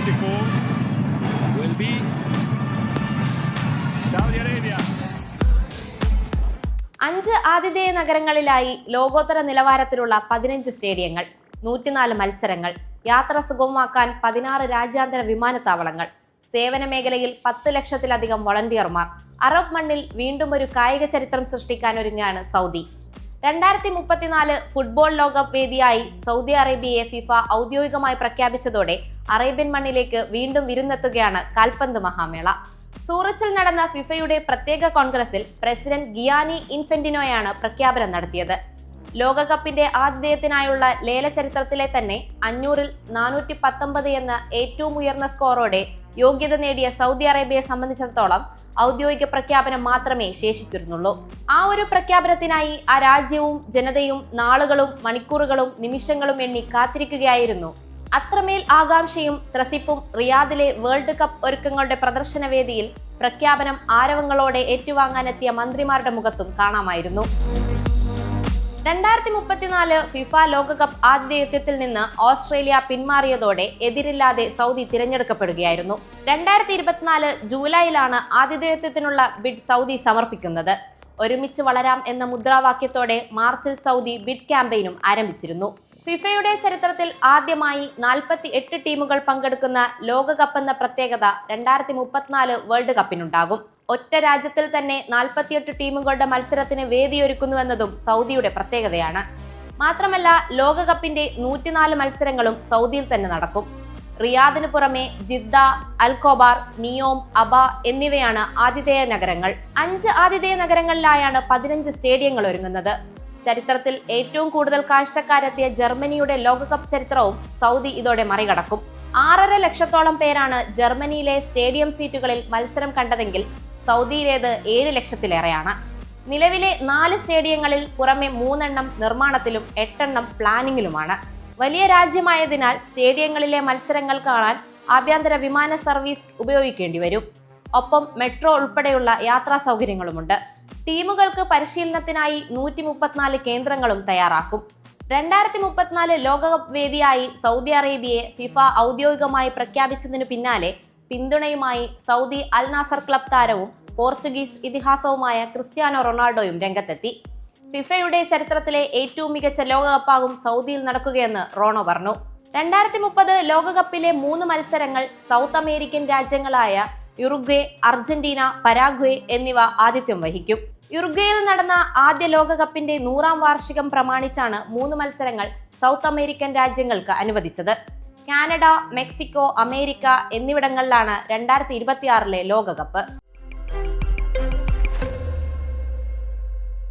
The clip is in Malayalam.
34 will be Saudi Arabia. അഞ്ച് ആതിഥേയ നഗരങ്ങളിലായി ലോകോത്തര നിലവാരത്തിലുള്ള പതിനഞ്ച് സ്റ്റേഡിയങ്ങൾ നൂറ്റിനാല് മത്സരങ്ങൾ യാത്ര സുഗമമാക്കാൻ പതിനാറ് രാജ്യാന്തര വിമാനത്താവളങ്ങൾ സേവന മേഖലയിൽ പത്ത് ലക്ഷത്തിലധികം വളണ്ടിയർമാർ അറബ് മണ്ണിൽ വീണ്ടും ഒരു കായിക ചരിത്രം ഒരുങ്ങാണ് സൗദി രണ്ടായിരത്തി മുപ്പത്തിനാല് ഫുട്ബോൾ ലോകകപ്പ് വേദിയായി സൗദി അറേബ്യയെ ഫിഫ ഔദ്യോഗികമായി പ്രഖ്യാപിച്ചതോടെ അറേബ്യൻ മണ്ണിലേക്ക് വീണ്ടും വിരുന്നെത്തുകയാണ് കാൽപന്ത് മഹാമേള. സൂറച്ചിൽ നടന്ന ഫിഫയുടെ പ്രത്യേക കോൺഗ്രസിൽ പ്രസിഡന്റ് ഗിയാനി ഇൻഫെന്റിനോയാണ് പ്രഖ്യാപനം നടത്തിയത്. ലോകകപ്പിന്റെ ആതിഥേയത്തിനായുള്ള ലേല ചരിത്രത്തിലെ തന്നെ അഞ്ഞൂറിൽ നാനൂറ്റി പത്തൊമ്പത് എന്ന ഏറ്റവും ഉയർന്ന സ്കോറോടെ യോഗ്യത നേടിയ സൗദി അറേബ്യയെ സംബന്ധിച്ചിടത്തോളം ഔദ്യോഗിക പ്രഖ്യാപനം മാത്രമേ ശേഷിച്ചിരുന്നുള്ളൂ. ആ ഒരു പ്രഖ്യാപനത്തിനായി ആ രാജ്യവും ജനതയും നാളുകളും മണിക്കൂറുകളും നിമിഷങ്ങളും എണ്ണി കാത്തിരിക്കുകയായിരുന്നു. അത്രമേൽ ആകാംക്ഷയും ത്രസിപ്പും റിയാദിലെ വേൾഡ് കപ്പ് ഒരുക്കങ്ങളുടെ പ്രദർശനവേദിയിൽ പ്രഖ്യാപനം ആരവങ്ങളോടെ ഏറ്റുവാങ്ങാനെത്തിയ മന്ത്രിമാരുടെ മുഖത്തും കാണാമായിരുന്നു. രണ്ടായിരത്തി മുപ്പത്തിനാല് ഫിഫ ലോകകപ്പ് ആതിഥേയത്വത്തിൽ നിന്ന് ഓസ്ട്രേലിയ പിന്മാറിയതോടെ എതിരില്ലാതെ സൗദി തിരഞ്ഞെടുക്കപ്പെടുകയായിരുന്നു. രണ്ടായിരത്തി ഇരുപത്തിനാല് ജൂലൈയിലാണ് ആതിഥേയത്വത്തിനുള്ള ബിഡ് സൗദി സമർപ്പിക്കുന്നത്. ഒരുമിച്ച് വളരാം എന്ന മുദ്രാവാക്യത്തോടെ മാർച്ചിൽ സൗദി ബിഡ് ക്യാമ്പയിനും ആരംഭിച്ചിരുന്നു. ഫിഫയുടെ ചരിത്രത്തിൽ ആദ്യമായി നാൽപ്പത്തി എട്ട് ടീമുകൾ പങ്കെടുക്കുന്ന ലോകകപ്പ് എന്ന പ്രത്യേകത രണ്ടായിരത്തി മുപ്പത്തിനാല് വേൾഡ് കപ്പിനുണ്ടാകും. ഒറ്റ രാജ്യത്തിൽ തന്നെ നാൽപ്പത്തിയെട്ട് ടീമുകളുടെ മത്സരത്തിന് വേദിയൊരുക്കുന്നുവെന്നതും സൗദിയുടെ പ്രത്യേകതയാണ്. മാത്രമല്ല ലോകകപ്പിന്റെ നൂറ്റിനാല് മത്സരങ്ങളും സൗദിയിൽ തന്നെ നടക്കും. റിയാദിന് പുറമെ ജിദ്ദ അൽകോബാർ നിയോം അബ എന്നിവയാണ് ആതിഥേയ നഗരങ്ങൾ. അഞ്ച് ആതിഥേയ നഗരങ്ങളിലായാണ് പതിനഞ്ച് സ്റ്റേഡിയങ്ങൾ ഒരുങ്ങുന്നത്. ചരിത്രത്തിൽ ഏറ്റവും കൂടുതൽ കാഴ്ചക്കാരെത്തിയ ജർമ്മനിയുടെ ലോകകപ്പ് ചരിത്രവും സൗദി ഇതോടെ മറികടക്കും. ആറര ലക്ഷത്തോളം പേരാണ് ജർമ്മനിയിലെ സ്റ്റേഡിയം സീറ്റുകളിൽ മത്സരം കണ്ടതെങ്കിൽ സൗദിയിലേത് ഏഴ് ലക്ഷത്തിലേറെയാണ്. നിലവിലെ നാല് സ്റ്റേഡിയങ്ങളിൽ പുറമെ മൂന്നെണ്ണം നിർമ്മാണത്തിലും എട്ടെണ്ണം പ്ലാനിങ്ങിലുമാണ്. വലിയ രാജ്യമായതിനാൽ സ്റ്റേഡിയങ്ങളിലെ മത്സരങ്ങൾ കാണാൻ ആഭ്യന്തര വിമാന സർവീസ് ഉപയോഗിക്കേണ്ടി വരും. ഒപ്പം മെട്രോ ഉൾപ്പെടെയുള്ള യാത്രാ സൗകര്യങ്ങളുമുണ്ട്. ടീമുകൾക്ക് പരിശീലനത്തിനായി നൂറ്റി മുപ്പത്തിനാല് കേന്ദ്രങ്ങളും തയ്യാറാക്കും. രണ്ടായിരത്തി മുപ്പത്തിനാല് ലോകകപ്പ് വേദിയായി സൗദി അറേബ്യയെ ഫിഫ ഔദ്യോഗികമായി പ്രഖ്യാപിച്ചതിനു പിന്നാലെ പിന്തുണയുമായി സൗദി അൽ നാസർ ക്ലബ് താരവും പോർച്ചുഗീസ് ഇതിഹാസവുമായ ക്രിസ്ത്യാനോ റൊണാൾഡോയും രംഗത്തെത്തി. ഫിഫയുടെ ചരിത്രത്തിലെ ഏറ്റവും മികച്ച ലോകകപ്പാകും സൗദിയിൽ നടക്കുകയെന്ന് റോണോ പറഞ്ഞു. രണ്ടായിരത്തി മുപ്പത് ലോകകപ്പിലെ മൂന്ന് മത്സരങ്ങൾ സൗത്ത് അമേരിക്കൻ രാജ്യങ്ങളായ യുറുഗ്വേ അർജന്റീന പരാഗ്വേ എന്നിവ ആതിഥ്യം വഹിക്കും. യുറുഗ്വേയിൽ നടന്ന ആദ്യ ലോകകപ്പിന്റെ നൂറാം വാർഷികം പ്രമാണിച്ചാണ് മൂന്ന് മത്സരങ്ങൾ സൗത്ത് അമേരിക്കൻ രാജ്യങ്ങൾക്ക് അനുവദിച്ചത്. കാനഡ മെക്സിക്കോ അമേരിക്ക എന്നിവിടങ്ങളിലാണ് രണ്ടായിരത്തി ഇരുപത്തിയാറിലെ ലോകകപ്പ്.